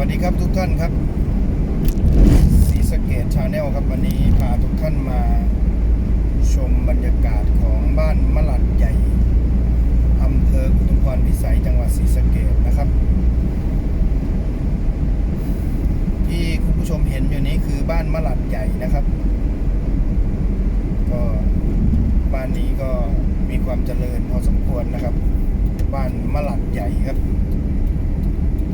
วัสดีครับทุกท่านครับสีสเกตชาแนลครับวันนี้พาทุกท่านมาชมบรรยากาศของบ้านมะลัดใหญ่อำเภออุทุมพรพิสัยจังหวัดศรีสะเกดนะครับ ที่คุณผู้ชมเห็นอยู่นี้คือบ้านมะลัดใหญ่นะครับ ก็บ้านนี้ก็มีความเจริญพอสมควรนะครับ บ้านมะลัดใหญ่ครับ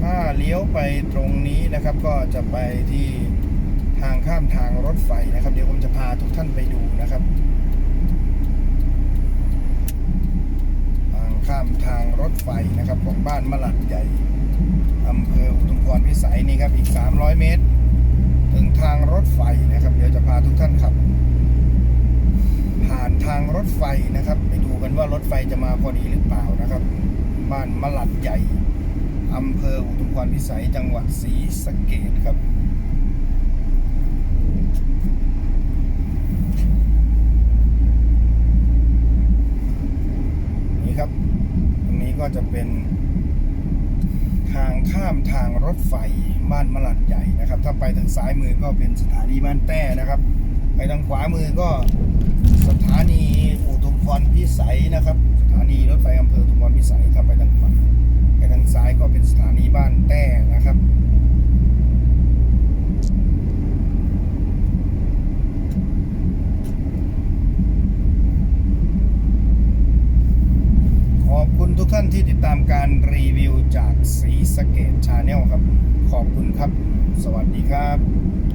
ถ้าเลี้ยวไปตรงนี้นะครับก็จะไปที่ทางข้ามทางรถไฟนะครับ เดี๋ยวผมจะพาทุกท่านไปดูนะครับ ทางข้ามทางรถไฟนะครับของบ้านมะลัดใหญ่อำเภออุทุมพรพิสัยนี่ครับอีก 300 เมตร ถึงทางรถไฟนะครับ เดี๋ยวจะพาทุกท่านขับ ผ่านทางรถไฟนะครับ ไปดูกันว่ารถไฟจะมาพอดีหรือเปล่านะครับ บ้านมะลัดใหญ่ อำเภออุทุมพรพิสัยจังหวัดศรีสะเกดครับนี่ครับ ตรงนี้ก็จะเป็นทางข้ามทางรถไฟบ้านมะลัดใหญ่นะครับ ถ้าไปทางซ้ายมือก็เป็นสถานีบ้านแต้นะครับ ไปทางขวามือก็สถานีอุทุมพรพิสัยนะครับ สถานีรถไฟอำเภออุทุมพรพิสัยถ้าไปทางขวา ไปทางซ้ายก็เป็นสถานีบ้านแต้นะครับ ขอบคุณ ที่ติดตามการรีวิวจากสีสเกตชาแนลครับ ขอบคุณครับ สวัสดีครับ